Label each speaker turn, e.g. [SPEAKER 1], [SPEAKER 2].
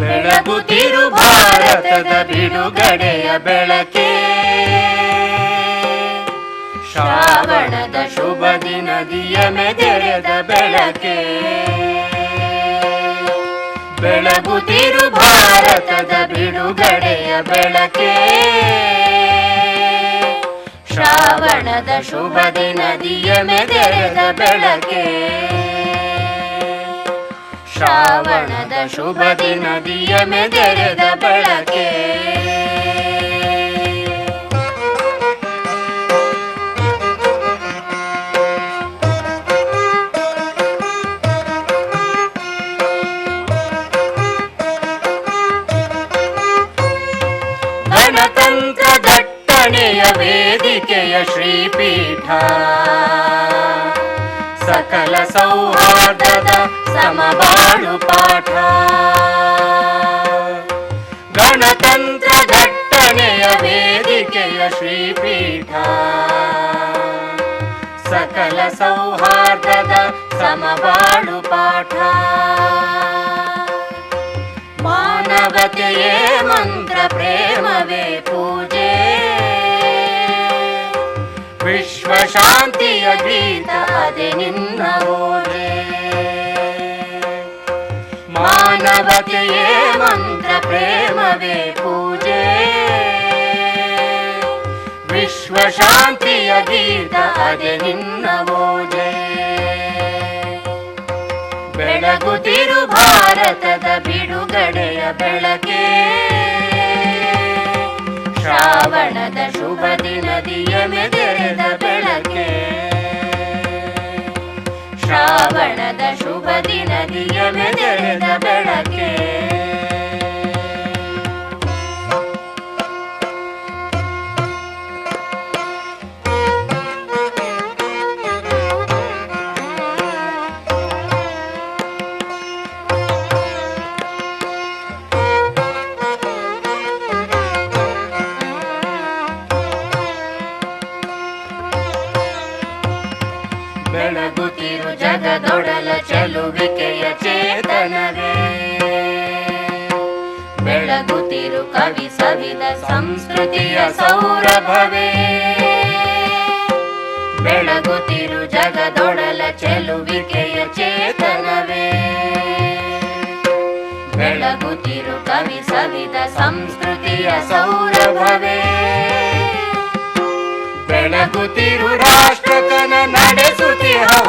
[SPEAKER 1] ಬೆಳಗುತ್ತಿರು ಭಾರತದ ಬಿಡುಗಡೆಯ ಬೆಳಕೆ. ಶ್ರಾವಣದ ಶುಭ ದಿನದಿಯ ಮೆದೆರೆದ ಬೆಳಕೆ. ಬೆಳಗುತ್ತಿರು ಭಾರತದ ಬಿಡುಗಡೆಯ ಬೆಳಕೆ. ಶ್ರಾವಣದ ಶುಭ ದಿನದಿಯ ಮೆದೆರೆದ ಬೆಳಕೆ. ಶ್ರಾವಣದ ಶುಭ ದಿನದಿಯ ಮೆದೆರೆದ ಬೆಳಕೆ ಗಣತಂತ್ರ ದಟ್ಟಣೆಯ ವೇದಿಕೆಯ ಶ್ರೀಪೀಠ ಸಕಲ ಸೌಹಾರ್ದದ ಸಮಬಾಳು ಪಾಠ ಗಣತಂತ್ರ ಘಟ್ಟನೆಯ ವೇದಿಕೆಯ ಶ್ರೀಪೀಠ. ಸಕಲ ಸೌಹಾರ್ದದ ಸಮಬಾಳು ಪಾಠ. ಮಾನವತೆಯೇ ಮಂತ್ರ ಪ್ರೇಮವೇ ಪೂಜೆ. ವಿಶ್ವ ಶಾಂತಿಯ ಗೀತ ಅದೆ ನಿನ್ನ ಓಜೆ. ಮಾನವತೆಯೇ ಮಂತ್ರ ಪ್ರೇಮವೇ ಪೂಜೆ. ವಿಶ್ವ ಶಾಂತಿಯ ಗೀತ ಅದೆ ನಿನ್ನ ಓಜೆ. ಬೆಳಗುತ್ತಿರು ಭಾರತದ ಬಿಡುಗಡೆಯ ಬೆಳಕೆ. ಶ್ರಾವಣದ ಶುಭ ದಿನದಿಯ ಮೆದೆರೆದ ಶ್ರಾವಣದ ಶುಭ ದಿನದಿಯ ಮೆದೆಳೆದ ಬೆಳಕೆ. ಚೆಲುವಿಕೆಯ ಚೇತನವೇ. ಬೆಳಗುತ್ತಿರು ಕವಿ ಸವಿದ ಸಂಸ್ಕೃತಿಯ ಸೌರಭವೇ. ಬೆಳಗುತ್ತಿರು ಜಗದೊಡಲ ಚೆಲುವಿಕೆಯ ಚೇತನವೇ. ಬೆಳಗುತ್ತಿರು ಕವಿ ಸವಿದ ಸಂಸ್ಕೃತಿಯ ಸೌರಭವೇ. ಬೆಳಗುತ್ತಿರು ರಾಷ್ಟ್ರಕನ ನಡೆಸುತ್ತಿಹ